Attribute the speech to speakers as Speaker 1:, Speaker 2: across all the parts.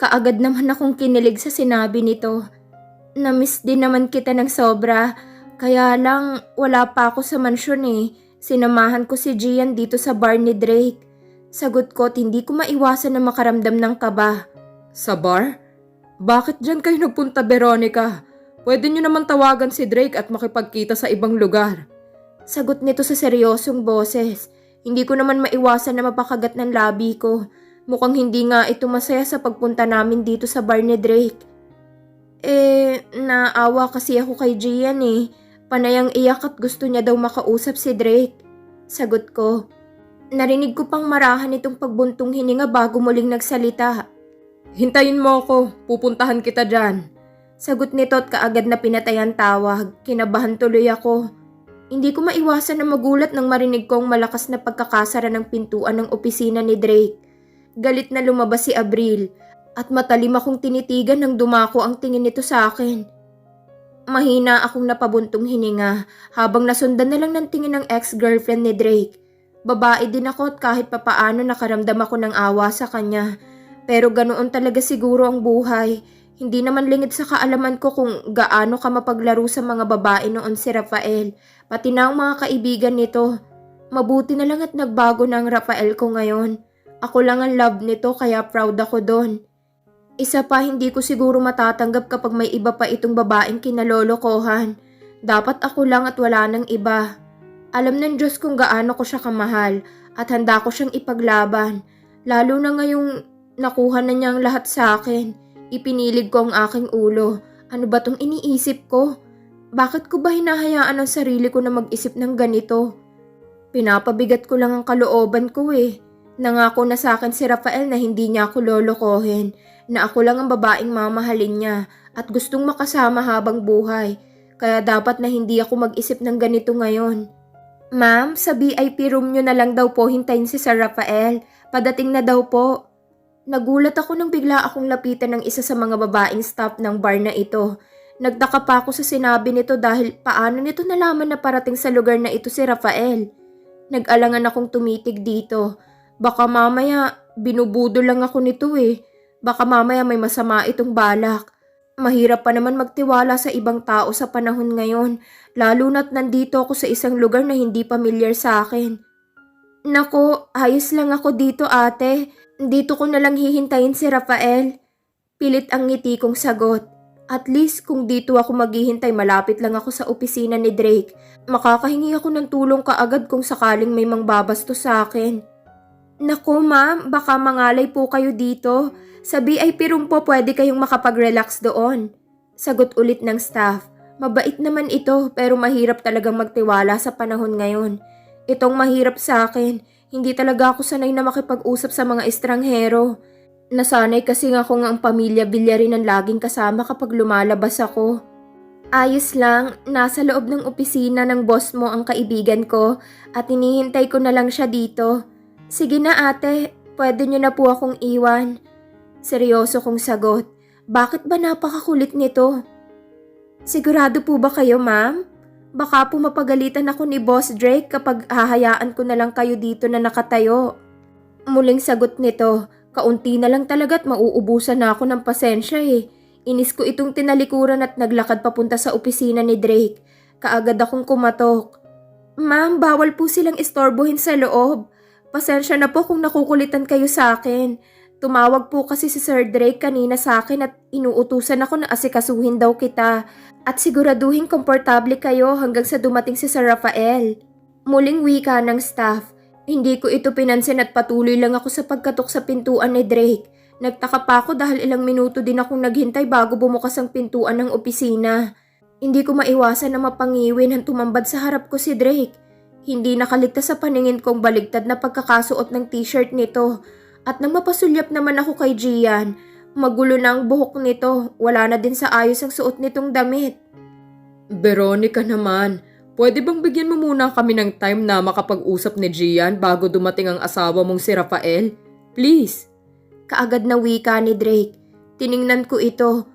Speaker 1: Kaagad naman akong kinilig sa sinabi nito. Namiss din naman kita ng sobra. Kaya lang, wala pa ako sa mansyon eh. Sinamahan ko si Gian dito sa bar ni Drake. Sagot ko hindi ko maiwasan na makaramdam ng kaba.
Speaker 2: Sa bar? Bakit dyan kayo nagpunta, Veronica? Pwede nyo naman tawagan si Drake at makipagkita sa ibang lugar.
Speaker 1: Sagot nito sa seryosong boses. Hindi ko naman maiwasan na mapakagat ng labi ko. Mukhang hindi nga ito masaya sa pagpunta namin dito sa bar ni Drake. Eh, naawa kasi ako kay Gian eh. Panayang iyak at gusto niya daw makausap si Drake. Sagot ko. Narinig ko pang marahan itong pagbuntong hininga bago muling nagsalita.
Speaker 2: Hintayin mo ako, pupuntahan kita dyan.
Speaker 1: Sagot nito at kaagad na pinatay ang tawag. Kinabahan tuloy ako. Hindi ko maiwasan na magulat nang marinig ko ang malakas na pagkakasara ng pintuan ng opisina ni Drake. Galit na lumabas si Abril at matalim akong tinitigan nang dumako ang tingin nito sa akin. Mahina akong napabuntong hininga habang nasundan na lang ng tingin ng ex-girlfriend ni Drake. Babae din ako at kahit papaano nakaramdam ako ng awa sa kanya. Pero ganoon talaga siguro ang buhay. Hindi naman lingid sa kaalaman ko kung gaano ka mapaglaro sa mga babae noon si Rafael, pati na ang mga kaibigan nito. Mabuti na lang at nagbago na ang Rafael ko ngayon. Ako lang ang love nito kaya proud ako doon. Isa pa hindi ko siguro matatanggap kapag may iba pa itong babaeng kinalolokohan. Dapat ako lang at wala nang iba. Alam ng Diyos kung gaano ko siya kamahal at handa ko siyang ipaglaban. Lalo na ngayong nakuha na niya ang lahat sa akin. Ipinilig ko ang aking ulo. Ano ba tong iniisip ko? Bakit ko ba hinahayaan ang sarili ko na mag-isip ng ganito? Pinapabigat ko lang ang kalooban ko eh. Nangako na sa akin si Rafael na hindi niya ako lolokohin, na ako lang ang babaeng mamahalin niya at gustong makasama habang buhay. Kaya dapat na hindi ako mag-isip ng ganito ngayon. Ma'am, sa VIP room nyo na lang daw po hintayin si Sir Rafael. Padating na daw po. Nagulat ako nang bigla akong lapitan ng isa sa mga babaeng staff ng bar na ito. Nagtaka pa ako sa sinabi nito dahil paano nito nalaman na parating sa lugar na ito si Rafael. Nag-alangan akong tumitig dito. Baka mamaya binubudo lang ako nito eh. Baka mamaya may masama itong balak. Mahirap pa naman magtiwala sa ibang tao sa panahon ngayon, lalo na't nandito ako sa isang lugar na hindi pamilyar sa akin. Nako, ayos lang ako dito ate. Dito ko na lang hihintayin si Rafael. Pilit ang ngiti kong sagot. At least kung dito ako maghihintay malapit lang ako sa opisina ni Drake, makakahingi ako ng tulong kaagad kung sakaling may mangbabasto sa akin. Nako ma'am, baka mangalay po kayo dito. Sa VIP room po pwede kayong makapag-relax doon. Sagot ulit ng staff. Mabait naman ito pero mahirap talagang magtiwala sa panahon ngayon. Itong mahirap sa akin, hindi talaga ako sanay na makipag-usap sa mga estranghero. Nasanay kasi nga ako nga ang pamilya Villarreal ang laging kasama kapag lumalabas ako. Ayos lang, nasa loob ng opisina ng boss mo ang kaibigan ko at hinihintay ko na lang siya dito. Sige na ate, pwede niyo na po akong iwan. Seryoso kong sagot. Bakit ba napakakulit nito? Sigurado po ba kayo, ma'am? Baka po mapagalitan ako ni Boss Drake kapag hahayaan ko na lang kayo dito na nakatayo. Muling sagot nito, kaunti na lang talaga at mauubusan na ako ng pasensya eh. Inis ko itong tinalikuran at naglakad papunta sa opisina ni Drake. Kaagad akong kumatok. Ma'am, bawal po silang istorbohin sa loob. Pasensya na po kung nakukulitan kayo sa akin. Tumawag po kasi si Sir Drake kanina sa akin at inuutusan ako na asikasuhin daw kita at siguraduhin komportable kayo hanggang sa dumating si Sir Rafael. Muling wika ng staff. Hindi ko ito pinansin at patuloy lang ako sa pagkatok sa pintuan ni Drake. Nagtaka pa ako dahil ilang minuto din akong naghintay bago bumukas ang pintuan ng opisina. Hindi ko maiwasan na mapangiwin ang tumambad sa harap ko si Drake. Hindi nakaligtas sa paningin kong baligtad na pagkakasuot ng t-shirt nito. At nang mapasulyap naman ako kay Gian, magulo na ang buhok nito. Wala na din sa ayos ang suot nitong damit.
Speaker 2: Veronica naman, pwede bang bigyan mo muna kami ng time na makapag-usap ni Gian bago dumating ang asawa mong si Rafael? Please.
Speaker 1: Kaagad na wika ni Drake. Tiningnan ko ito.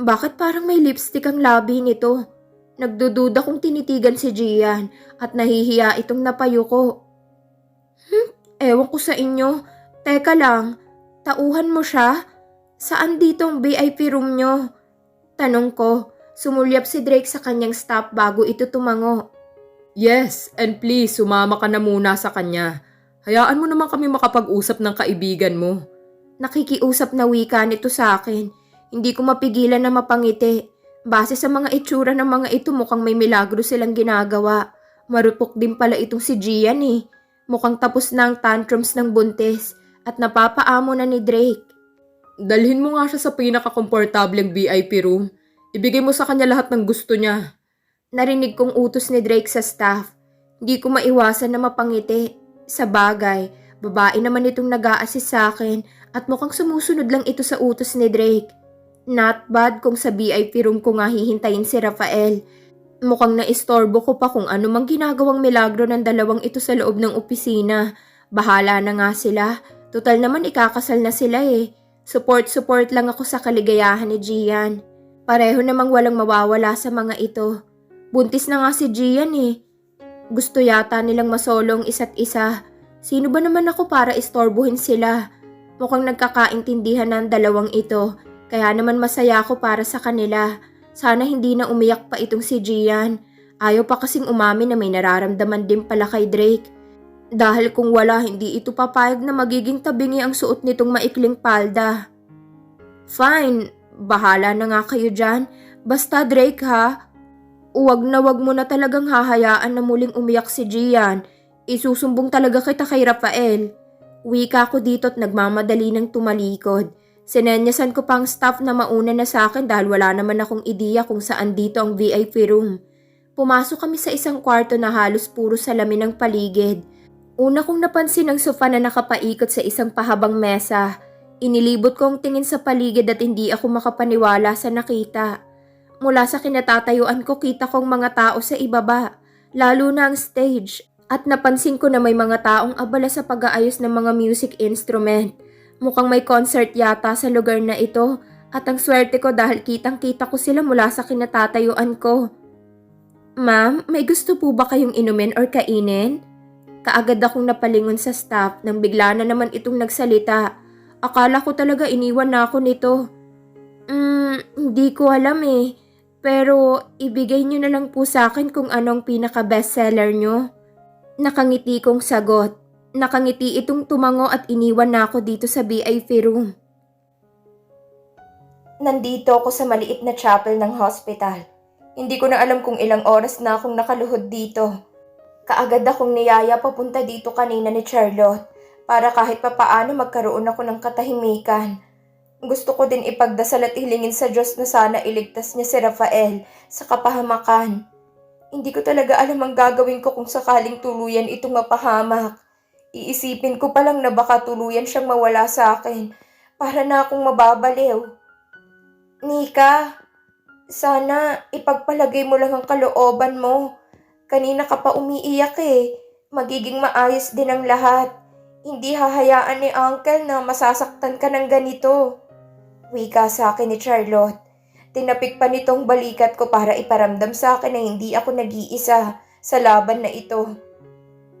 Speaker 1: Bakit parang may lipstick ang labi nito? Nagdududa kung tinitigan si Gian at nahihiya itong napayo ko. Hmm, ewan ko sa inyo. Teka lang, tauhan mo siya? Saan dito ang VIP room nyo? Tanong ko, sumulyap si Drake sa kanyang staff bago ito tumango.
Speaker 2: Yes, and please, sumama ka na muna sa kanya. Hayaan mo naman kami makapag-usap ng kaibigan mo.
Speaker 1: Nakikiusap na wika nito sa akin. Hindi ko mapigilan na mapangiti. Base sa mga itsura ng mga ito mukhang may milagro silang ginagawa. Marupok din pala itong si Gian eh. Mukhang tapos na ang tantrums ng buntis at napapaamo na ni Drake.
Speaker 2: Dalhin mo nga siya sa pinaka-komportableng VIP room. Ibigay mo sa kanya lahat ng gusto niya.
Speaker 1: Narinig kong utos ni Drake sa staff. Hindi ko maiwasan na mapangiti. Sa bagay, babae naman itong nag assist sa akin at mukhang sumusunod lang ito sa utos ni Drake. Not bad kung sa VIP room ko nga hihintayin si Rafael. Mukhang naistorbo ko pa kung ano mang ginagawang milagro ng dalawang ito sa loob ng opisina. Bahala na nga sila. Total naman ikakasal na sila eh. Support-support lang ako sa kaligayahan ni Gian. Pareho namang walang mawawala sa mga ito. Buntis na nga si Gian eh. Gusto yata nilang masolong isa't isa. Sino ba naman ako para istorbohin sila? Mukhang nagkakaintindihan ng dalawang ito. Kaya naman masaya ako para sa kanila. Sana hindi na umiyak pa itong si Gian. Ayaw pa kasing umamin na may nararamdaman din pala kay Drake. Dahil kung wala, hindi ito papayag na magiging tabingi ang suot nitong maikling palda. Fine, bahala na nga kayo dyan. Basta Drake ha, Huwag na wag mo na talagang hahayaan na muling umiyak si Gian. Isusumbong talaga kita kay Rafael. Wika ko dito at nagmamadali ng tumalikod. Sinenyasan ko pang staff na mauna na sa akin dahil wala naman akong ideya kung saan dito ang VIP room. Pumasok kami sa isang kwarto na halos puro salamin ng paligid. Una kong napansin ang sofa na nakapaikot sa isang pahabang mesa. Inilibot ko ang tingin sa paligid at hindi ako makapaniwala sa nakita. Mula sa kinatatayuan ko kita kong mga tao sa ibaba, lalo na ang stage. At napansin ko na may mga taong abala sa pag-aayos ng mga music instrument. Mukhang may concert yata sa lugar na ito at ang swerte ko dahil kitang kita ko sila mula sa kinatatayuan ko. Ma'am, may gusto po ba kayong inumin or kainin? Kaagad akong napalingon sa staff nang bigla na naman itong nagsalita. Akala ko talaga iniwan na ako nito. Hmm, hindi ko alam eh. Pero ibigay niyo na lang po sa akin kung anong pinaka-bestseller niyo. Nakangiti kong sagot. Nakangiti itong tumango at iniwan na ako dito sa VIP room. Nandito ako sa maliit na chapel ng hospital. Hindi ko na alam kung ilang oras na akong nakaluhod dito. Kaagad akong niyaya papunta dito kanina ni Charlotte para kahit papaano magkaroon ako ng katahimikan. Gusto ko din ipagdasal at hilingin sa Diyos na sana iligtas niya si Rafael sa kapahamakan. Hindi ko talaga alam ang gagawin ko kung sakaling tuluyan itong mapahamak. Iisipin ko pa lang na baka tuluyan siyang mawala sa akin para na akong mababaliw. Nika, sana ipagpalagay mo lang ang kalooban mo. Kanina ka pa umiiyak eh. Magiging maayos din ang lahat. Hindi hahayaan ni Uncle na masasaktan ka ng ganito. Wika sa akin ni Charlotte. Tinapik pa nitong balikat ko para iparamdam sa akin na hindi ako nag-iisa sa laban na ito.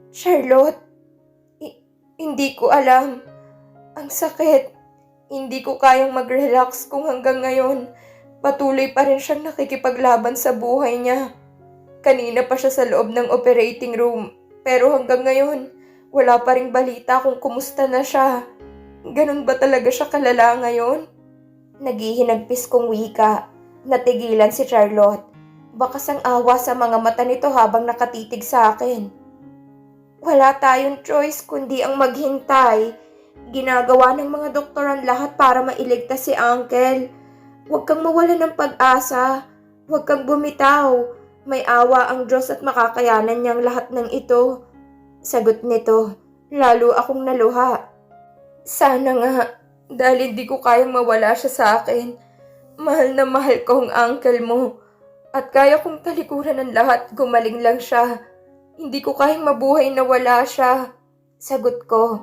Speaker 1: Charlotte, hindi ko alam. Ang sakit. Hindi ko kayang mag-relax kung hanggang ngayon patuloy pa rin siyang nakikipaglaban sa buhay niya. Kanina pa siya sa loob ng operating room pero hanggang ngayon wala pa ring balita kung kumusta na siya. Ganun ba talaga siya kalala ngayon? Naghihinagpis kong wika. Natigilan si Charlotte. Bakas ang awa sa mga mata nito habang nakatitig sa akin. Wala tayong choice kundi ang maghintay. Ginagawa ng mga doktor ang lahat para mailigtas si Uncle. Huwag kang mawala ng pag-asa. Huwag kang bumitaw. May awa ang Diyos at makakayanan niyang lahat ng ito. Sagot nito, lalo akong naluha. Sana nga, dahil hindi ko kayang mawala siya sa akin. Mahal na mahal ko ang uncle mo. At kaya kong talikuran ng lahat, gumaling lang siya. Hindi ko kayang mabuhay na wala siya. Sagot ko.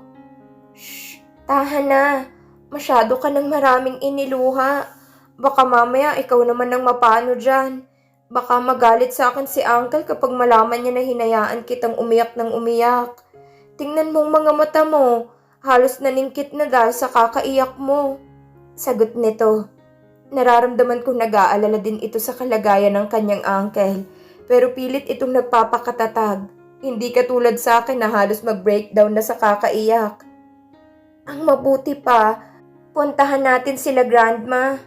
Speaker 1: Shh, tahan na. Masyado ka ng maraming iniluha. Baka mamaya ikaw naman ang mapano dyan. Baka magalit sa akin si uncle kapag malaman niya na hinayaan kitang umiyak ng umiyak. Tingnan mo ang mga mata mo. Halos naningkit na dahil sa kakaiyak mo. Sagot nito. Nararamdaman kong nag-aalala din ito sa kalagayan ng kanyang uncle. Pero pilit itong nagpapakatatag. Hindi katulad sa akin na halos mag-breakdown na sa kakaiyak. Ang mabuti pa, puntahan natin sila grandma.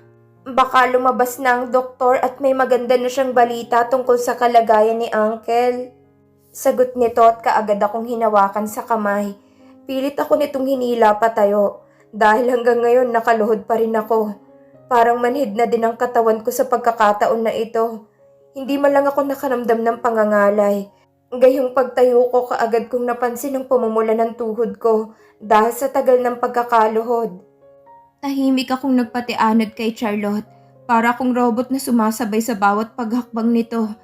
Speaker 1: Baka lumabas na ang doktor at may maganda na siyang balita tungkol sa kalagayan ni uncle. Sagot nito at kaagad akong hinawakan sa kamay. Pilit ako nitong hinila patayo dahil hanggang ngayon nakaluhod pa rin ako. Parang manhid na din ang katawan ko sa pagkakataon na ito. Hindi man lang ako nakaramdam ng pangangalay. Gayong pagtayo ko kaagad kong napansin ang pumumula ng tuhod ko dahil sa tagal ng pagkakaluhod. Tahimik akong nagpatianod kay Charlotte para akong robot na sumasabay sa bawat paghakbang nito.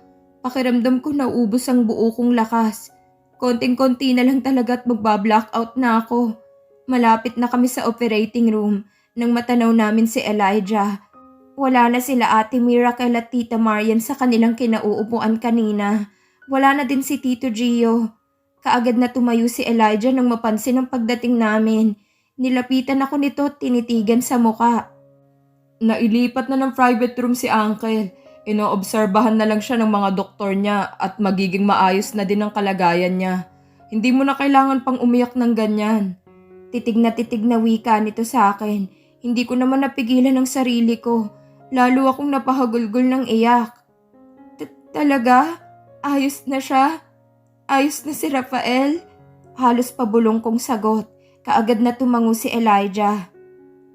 Speaker 1: Pakiramdam ko naubos ang buo kong lakas. Konting-konti na lang talaga at magba-blackout na ako. Malapit na kami sa operating room nang matanaw namin si Elijah. Wala na sila ate Miracle at tita Marian sa kanilang kinauupuan kanina. Wala na din si Tito Gio. Kaagad na tumayo si Elijah nang mapansin ang pagdating namin. Nilapitan ako nito at tinitigan sa muka.
Speaker 2: Nailipat na ng private room si Uncle. Inoobserbahan na lang siya ng mga doktor niya at magiging maayos na din ang kalagayan niya. Hindi mo na kailangan pang umiyak ng ganyan.
Speaker 1: Titig na titig na wika nito sa akin. Hindi ko naman napigilan ang sarili ko. Lalo akong napahagulgol ng iyak. Talaga? Ayos na siya? Ayos na si Rafael? Halos pabulong kong sagot. Kaagad na tumango si Elijah.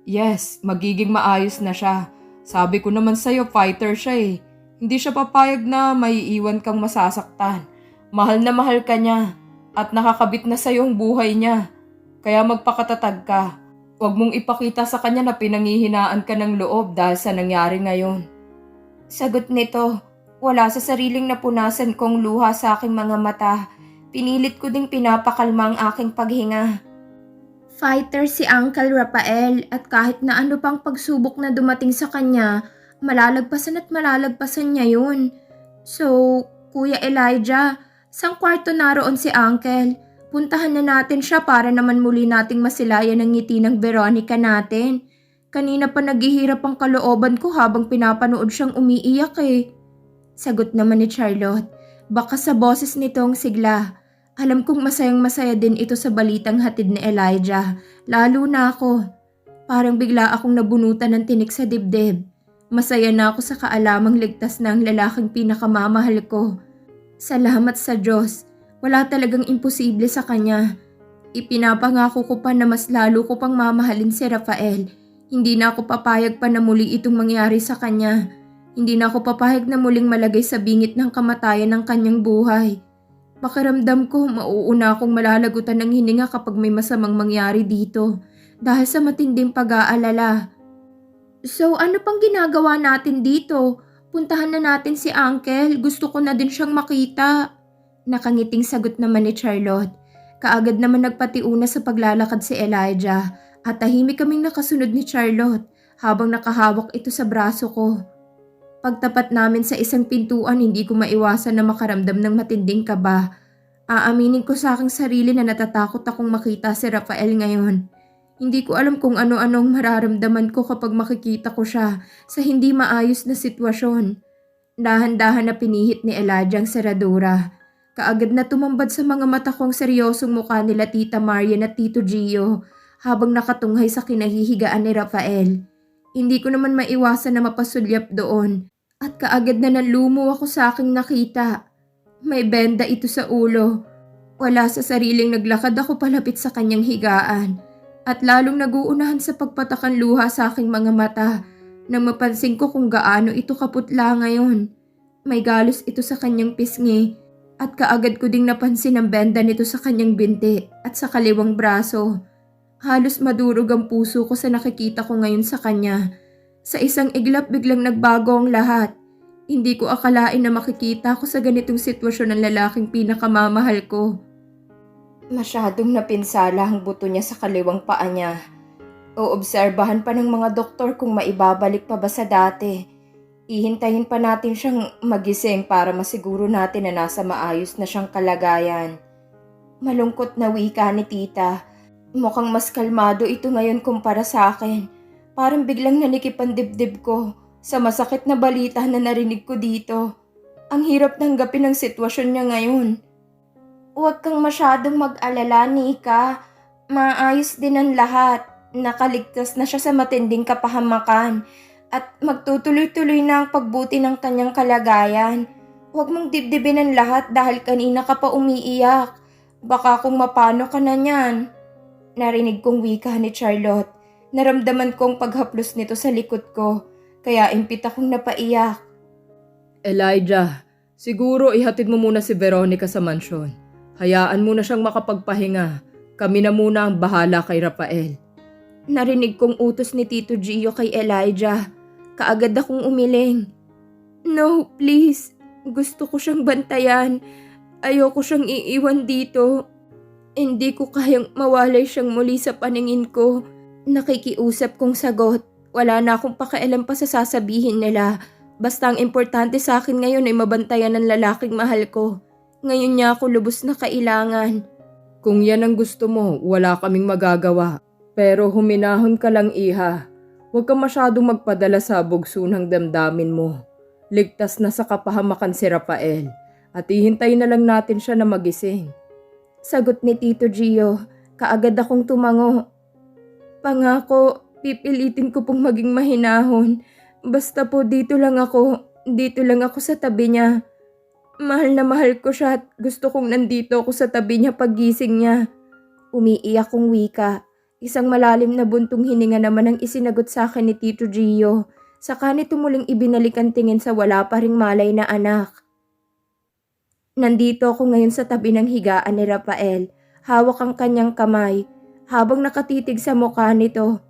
Speaker 2: Yes, magiging maayos na siya. Sabi ko naman sa'yo, fighter siya eh. Hindi siya papayag na may iwan kang masasaktan. Mahal na mahal ka niya. At nakakabit na sa'yo ang buhay niya. Kaya magpakatatag ka. Huwag mong ipakita sa kanya na pinangihinaan ka ng loob dahil sa nangyari ngayon.
Speaker 1: Sagot nito, wala sa sariling napunasan kong luha sa aking mga mata. Pinilit ko ding pinapakalma ang aking paghinga. Fighter si Uncle Rafael at kahit na ano pang pagsubok na dumating sa kanya, malalagpasan at malalagpasan niya yun. So, Kuya Elijah, sang kwarto naroon si Uncle? Puntahan na natin siya para naman muli nating masilayan ang ngiti ng Veronica natin. Kanina pa naghihirap ang kalooban ko habang pinapanood siyang umiiyak eh. Sagot naman ni Charlotte. Baka sa boses nitong sigla. Alam kong masayang masaya din ito sa balitang hatid ni Elijah. Lalo na ako. Parang bigla akong nabunutan ng tinik sa dibdib. Masaya na ako sa kaalamang ligtas na lalaking pinakamamahal ko. Salamat sa Diyos. Wala talagang imposible sa kanya. Ipinapangako ko pa na mas lalo ko pang mamahalin si Rafael. Hindi na ako papayag pa na muli itong mangyari sa kanya. Hindi na ako papayag na muling malagay sa bingit ng kamatayan ng kanyang buhay. Pakiramdam ko mauuna akong malalagutan ng hininga kapag may masamang mangyari dito dahil sa matinding pag-aalala. So ano pang ginagawa natin dito? Puntahan na natin si Uncle. Gusto ko na din siyang makita. Nakangiting sagot naman ni Charlotte. Kaagad naman nagpatiuna sa paglalakad si Elijah at tahimik kaming nakasunod ni Charlotte habang nakahawak ito sa braso ko. Pagtapat namin sa isang pintuan, hindi ko maiwasan na makaramdam ng matinding kaba. Aaminin ko sa aking sarili na natatakot akong makita si Rafael ngayon. Hindi ko alam kung ano-anong mararamdaman ko kapag makikita ko siya sa hindi maayos na sitwasyon. Dahan-dahan na pinihit ni Elijah ang seradura. Kaagad na tumambad sa mga mata kong seryosong mukha nila Tita Marian at Tito Gio habang nakatunghay sa kinahihigaan ni Rafael. Hindi ko naman maiwasan na mapasulyap doon at kaagad na nalumo ako sa aking nakita. May benda ito sa ulo. Wala sa sariling naglakad ako palapit sa kanyang higaan at lalong naguunahan sa pagpatakan luha sa aking mga mata nang mapansin ko kung gaano ito kaputla ngayon. May galos ito sa kanyang pisngi at kaagad ko ding napansin ang benda nito sa kanyang binti at sa kaliwang braso. Halos madurog ang puso ko sa nakikita ko ngayon sa kanya. Sa isang iglap biglang nagbago ang lahat. Hindi ko akalain na makikita ko sa ganitong sitwasyon ng lalaking pinakamamahal ko. Masyadong napinsala ang buto niya sa kaliwang paa niya. Oobserbahan pa ng mga doktor kung maibabalik pa ba sa dati. Ihintayin pa natin siyang magising para masiguro natin na nasa maayos na siyang kalagayan. Malungkot na wika ni tita. Mukhang mas kalmado ito ngayon kumpara sa akin. Parang biglang nanikip ang dibdib ko sa masakit na balita na narinig ko dito. Ang hirap tanggapin ang sitwasyon niya ngayon. Huwag kang masyadong mag-alala, Nika. Maayos din ang lahat. Nakaligtas na siya sa matinding kapahamakan at magtutuloy-tuloy na ang pagbuti ng kanyang kalagayan. Huwag mong dibdibin ang lahat dahil kanina ka pa umiiyak. Baka kung mapano ka na niyan. Narinig kong wika ni Charlotte. Naramdaman kong paghaplos nito sa likod ko, kaya impit akong napaiyak.
Speaker 2: Elijah, siguro ihatid mo muna si Veronica sa mansyon. Hayaan mo na siyang makapagpahinga. Kami na muna ang bahala kay Rafael.
Speaker 1: Narinig kong utos ni Tito Gio kay Elijah. Kaagad akong umiling. No, please. Gusto ko siyang bantayan. Ayoko siyang iiwan dito. Hindi ko kayang mawalay siyang muli sa paningin ko. Nakikiusap kong sagot. Wala na akong pakialam pa sa sasabihin nila. Basta ang importante sa akin ngayon ay mabantayan ng lalaking mahal ko. Ngayon niya ako lubos na kailangan.
Speaker 2: Kung yan ang gusto mo, wala kaming magagawa. Pero huminahon ka lang iha. Huwag ka masyadong magpadala sa bugso ng damdamin mo. Ligtas na sa kapahamakan si Rafael. At ihintay na lang natin siya na magising.
Speaker 1: Sagot ni Tito Gio, kaagad akong tumango. Pangako, pipilitin ko pong maging mahinahon. Basta po dito lang ako, dito lang ako sa tabi niya. Mahal na mahal ko siya at gusto kong nandito ako sa tabi niya pagising niya. Umiiyak kong wika. Isang malalim na buntong hininga naman ang isinagot sa akin ni Tito Gio. Saka nito muling ibinalik ang tingin sa wala pa ring malay na anak. Nandito ako ngayon sa tabi ng higaan ni Rafael. Hawak ang kanyang kamay habang nakatitig sa mukha nito.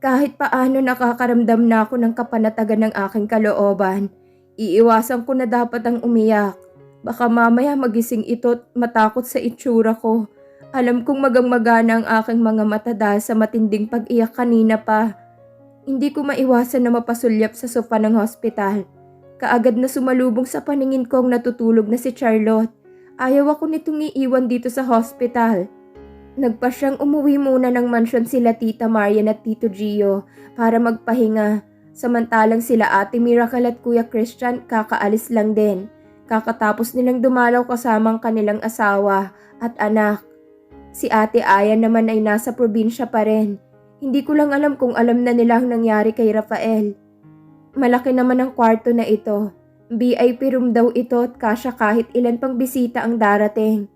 Speaker 1: Kahit paano nakakaramdam na ako ng kapanatagan ng aking kalooban. Iiwasan ko na dapat ang umiyak. Baka mamaya magising ito at matakot sa itsura ko. Alam kong magang-magana ang aking mga mata dahil sa matinding pag-iyak kanina pa. Hindi ko maiwasan na mapasulyap sa sofa ng hospital. Kaagad na sumalubong sa paningin ko ang natutulog na si Charlotte. Ayaw ako nitong iiwan dito sa hospital. Nagpa siyang umuwi muna ng mansyon sila Tita Marian at Tito Gio para magpahinga. Samantalang sila Ate Miracle at Kuya Christian kakaalis lang din. Kakatapos nilang dumalaw kasamang kanilang asawa at anak. Si Ate Aya naman ay nasa probinsya pa rin. Hindi ko lang alam kung alam na nila ang nangyari kay Rafael. Malaki naman ang kwarto na ito. VIP room daw ito at kasya kahit ilan pang bisita ang darating.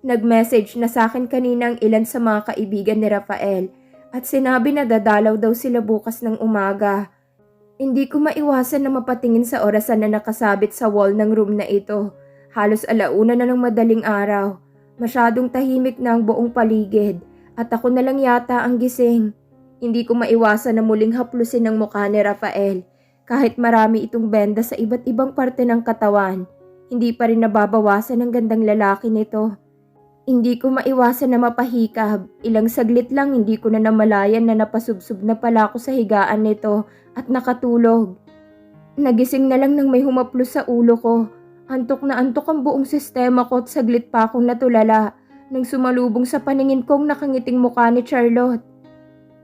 Speaker 1: Nag-message na sa akin kanina ang ilan sa mga kaibigan ni Rafael at sinabi na dadalaw daw sila bukas ng umaga. Hindi ko maiwasan na mapatingin sa orasan na nakasabit sa wall ng room na ito. Halos alauna na ng madaling araw. Masyadong tahimik na ang buong paligid at ako na lang yata ang gising. Hindi ko maiwasan na muling haplusin ang mukha ni Rafael. Kahit marami itong benda sa iba't ibang parte ng katawan, hindi pa rin nababawasan ang gandang lalaki nito. Hindi ko maiwasan na mapahikab. Ilang saglit lang hindi ko na namalayan na napasubsob na pala ako sa higaan nito at nakatulog. Nagising na lang nang may humaplos sa ulo ko. Antok na antok ang buong sistema ko at saglit pa akong natulala nang sumalubong sa paningin kong nakangiting mukha ni Charlotte.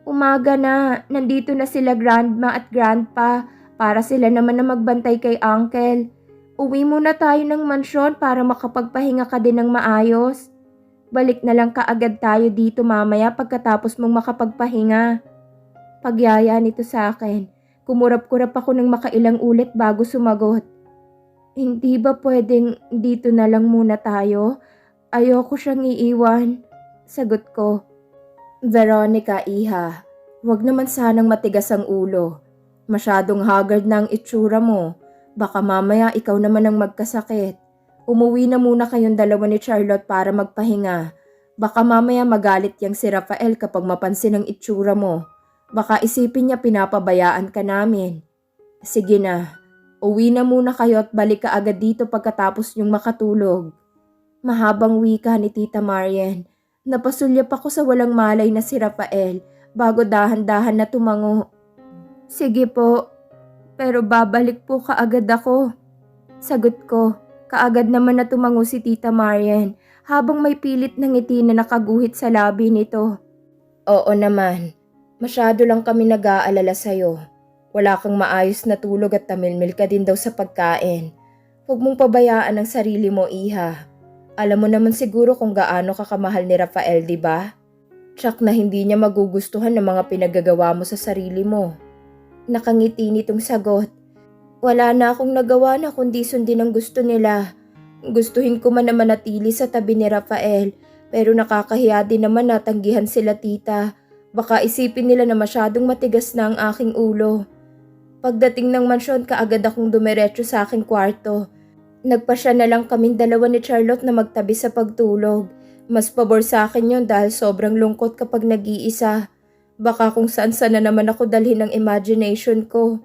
Speaker 1: Umaga na, nandito na sila grandma at grandpa para sila naman na magbantay kay uncle. Uwi muna tayo ng mansyon para makapagpahinga ka din ng maayos. Balik na lang kaagad tayo dito mamaya pagkatapos mong makapagpahinga. Pagyaya nito sa akin, kumurap-kurap ako ng makailang ulit bago sumagot. Hindi ba pwedeng dito na lang muna tayo? Ayoko siyang iiwan. Sagot ko. Veronica, iha, wag naman sanang matigas ang ulo. Masyadong haggard na ang itsura mo. Baka mamaya ikaw naman ang magkasakit. Umuwi na muna kayong dalawa ni Charlotte para magpahinga. Baka mamaya magalit yang si Rafael kapag mapansin ang itsura mo. Baka isipin niya pinapabayaan ka namin. Sige na, uwi na muna kayo at balik ka agad dito pagkatapos niyong makatulog. Mahabang wika ni Tita Marian. Napasulyap ako sa walang malay na si Rafael bago dahan-dahan na tumango. Sige po, pero babalik po kaagad ako. Sagot ko, kaagad naman na tumango si Tita Marian habang may pilit na ngiti na nakaguhit sa labi nito. Oo naman, Masyado lang kami nag-aalala sa'yo. Wala kang maayos na tulog at tamilmil ka din daw sa pagkain. Huwag mong pabayaan ang sarili mo, Iha. Alam mo naman siguro kung gaano ka kamahal ni Rafael, di ba? Tsak na hindi niya magugustuhan ng mga pinagagawa mo sa sarili mo. Nakangiti nitong sagot. Wala na akong nagawa na kundi sundin ang gusto nila. Gustuhin ko man na manatili sa tabi ni Rafael, pero nakakahiya din naman natanggihan sila tita. Baka isipin nila na masyadong matigas na ang aking ulo. Pagdating ng mansyon, kaagad akong dumiretso sa aking kwarto. Nagpasya na lang kaming dalawa ni Charlotte na magtabi sa pagtulog. Mas pabor sa akin yon dahil sobrang lungkot kapag nag-iisa. Baka kung saan saan na naman ako dalhin ng imagination ko.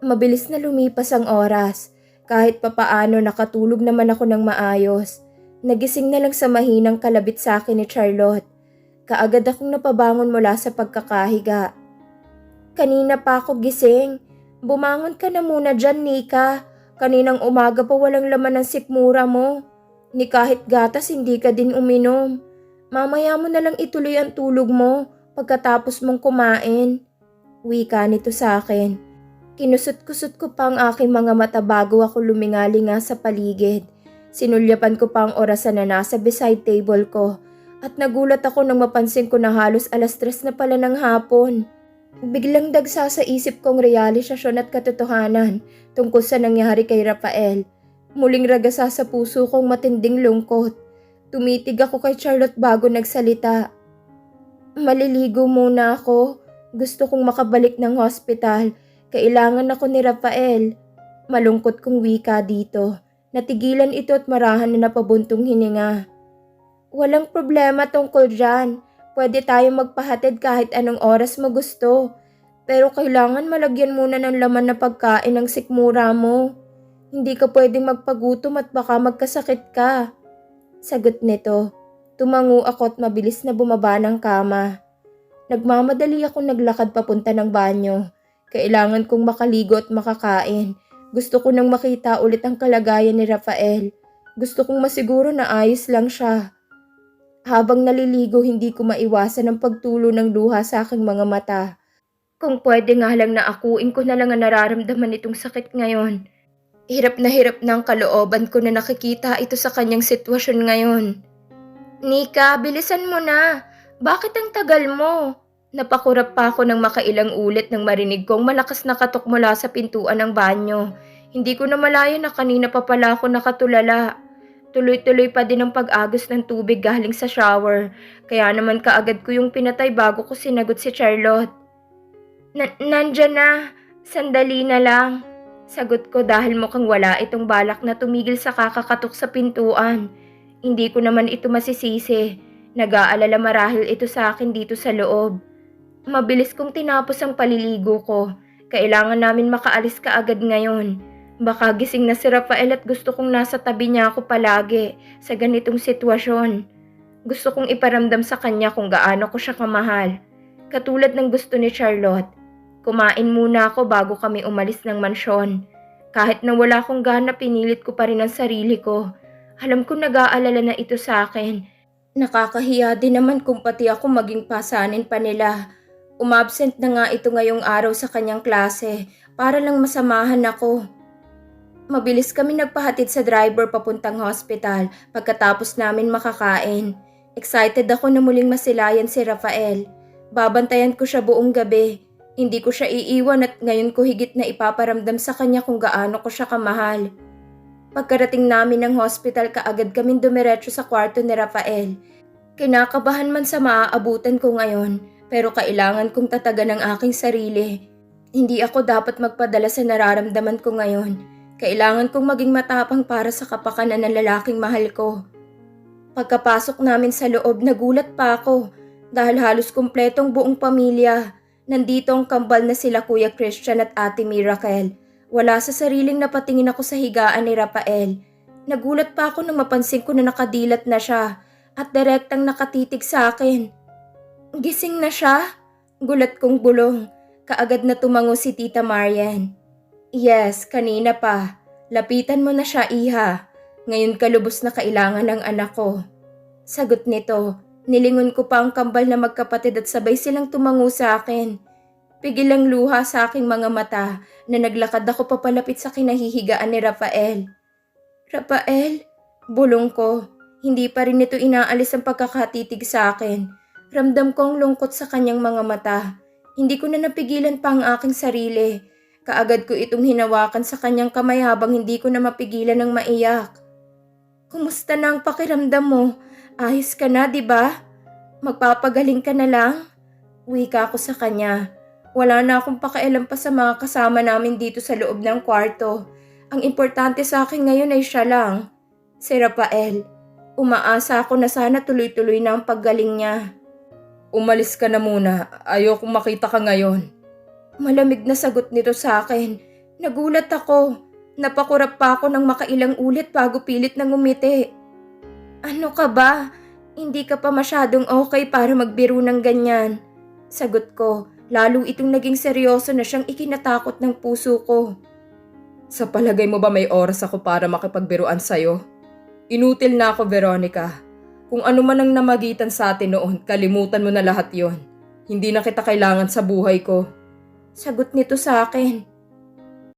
Speaker 1: Mabilis na lumipas ang oras. Kahit papaano nakatulog naman ako ng maayos. Nagising na lang sa mahinang kalabit sa akin ni Charlotte. Kaagad akong napabangon mula sa pagkakahiga. Kanina pa ako gising. Bumangon ka na muna dyan, Nika. Kaninang umaga pa walang laman ng sikmura mo. Ni kahit gatas hindi ka din uminom. Mamaya mo na lang ituloy ang tulog mo pagkatapos mong kumain. Wika nito sa akin. Kinusot-kusot ko pa ang aking mga mata bago ako lumingali nga sa paligid. Sinulyapan ko pa ang orasan na nasa beside table ko at nagulat ako nang mapansin ko na halos alas tres na pala ng hapon. Biglang dagsa sa isip kong realisasyon at katotohanan tungkol sa nangyari kay Rafael. Muling ragasa sa puso kong matinding lungkot. Tumitig ako kay Charlotte bago nagsalita. Maliligo muna ako. Gusto kong makabalik ng hospital. Kailangan ako ni Rafael. Malungkot kong wika dito. Natigilan ito at marahan na napabuntong hininga. Walang problema tungkol dyan. Pwede tayong magpahatid kahit anong oras mo gusto. Pero kailangan malagyan muna ng laman na pagkain ng sikmura mo. Hindi ka pwedeng magpagutom at baka magkasakit ka. Sagot nito. Tumango ako at mabilis na bumaba ng kama. Nagmamadali ako naglakad papunta ng banyo. Kailangan kong makaligo at makakain. Gusto ko nang makita ulit ang kalagayan ni Rafael. Gusto kong masiguro na ayos lang siya. Habang naliligo, hindi ko maiwasan ang pagtulo ng luha sa aking mga mata. Kung pwede nga lang na akuin ko na lang ang nararamdaman nitong sakit ngayon. Hirap na hirap na ang kalooban ko na nakikita ito sa kanyang sitwasyon ngayon. Nika, bilisan mo na. Bakit ang tagal mo? Napakurap pa ako ng makailang ulit nang marinig kong malakas na katok mula sa pintuan ng banyo. Hindi ko na malayo na kanina pa pala ako nakatulala. Tuloy-tuloy pa din ang pag-agos ng tubig galing sa shower. Kaya naman kaagad ko yung pinatay bago ko sinagot si Charlotte. Na- nandyan na. Sandali na lang. Sagot ko dahil mukhang wala itong balak na tumigil sa kakakatok sa pintuan. Hindi ko naman ito masisisi. Nag-aalala marahil ito sa akin dito sa loob. Mabilis kong tinapos ang paliligo ko. Kailangan namin makaalis ka agad ngayon. Baka gising na si Rafael at gusto kong nasa tabi niya ako palagi sa ganitong sitwasyon. Gusto kong iparamdam sa kanya kung gaano ko siya kamahal. Katulad ng gusto ni Charlotte. Kumain muna ako bago kami umalis ng mansyon. Kahit na wala akong gana, pinilit ko pa rin ang sarili ko. Alam ko nag-aalala na ito sa akin. Nakakahiya din naman kung pati ako maging pasanin pa nila. Umabsent na nga ito ngayong araw sa kanyang klase para lang masamahan ako. Mabilis kami nagpahatid sa driver papuntang hospital pagkatapos namin makakain. Excited ako na muling masilayan si Rafael. Babantayan ko siya buong gabi. Hindi ko siya iiwan at ngayon ko higit na ipaparamdam sa kanya kung gaano ko siya kamahal. Pagkarating namin ng hospital kaagad kaming dumiretso sa kwarto ni Rafael. Kinakabahan man sa maaabutan ko ngayon pero kailangan kong tatagan ang aking sarili. Hindi ako dapat magpadala sa nararamdaman ko ngayon. Kailangan kong maging matapang para sa kapakanan ng lalaking mahal ko. Pagkapasok namin sa loob, nagulat pa ako dahil halos kumpletong buong pamilya. Nandito ang kambal na sila Kuya Christian at Ate Miracle. Wala sa sariling napatingin ako sa higaan ni Rafael. Nagulat pa ako nang mapansin ko na nakadilat na siya at direktang nakatitig sa akin. Gising na siya? Gulat kong bulong. Kaagad na tumango si Tita Marian. Yes, kanina pa. Lapitan mo na siya, Iha. Ngayon ka lubos na kailangan ng anak ko. Sagot nito. Nilingon ko pa ang kambal na magkapatid at sabay silang tumango sa akin. Pigil ang luha sa aking mga mata na naglakad ako papalapit sa kinahihigaan ni Rafael. Rafael, bulong ko. Hindi pa rin ito inaalis ang pagkakatitig sa akin. Ramdam ko ang lungkot sa kanyang mga mata. Hindi ko na napigilan pa ang aking sarili. Kaagad ko itong hinawakan sa kanyang kamay habang hindi ko na mapigilan ng maiyak. Kumusta na ang pakiramdam mo? Ayos ka na, di ba? Magpapagaling ka na lang? Uwi ka ako sa kanya. Wala na akong pakialam pa sa mga kasama namin dito sa loob ng kwarto. Ang importante sa akin ngayon ay siya lang. Si Rafael. Umaasa ako na sana tuloy-tuloy na ang paggaling niya.
Speaker 2: Umalis ka na muna. Ayokong makita ka ngayon.
Speaker 1: Malamig na sagot nito sa akin. Nagulat ako. Napakurap pa ako ng makailang ulit bago pilit na ngumiti. Ano ka ba? Hindi ka pa masyadong okay para magbiro ng ganyan. Sagot ko, lalo itong naging seryoso na siyang ikinatakot ng puso ko.
Speaker 2: Sa palagay mo ba may oras ako para makipagbiruan sa'yo? Inutil na ako, Veronica. Kung ano man ang namagitan sa atin noon, kalimutan mo na lahat yon. Hindi na kita kailangan sa buhay ko.
Speaker 1: Sagot nito sa akin.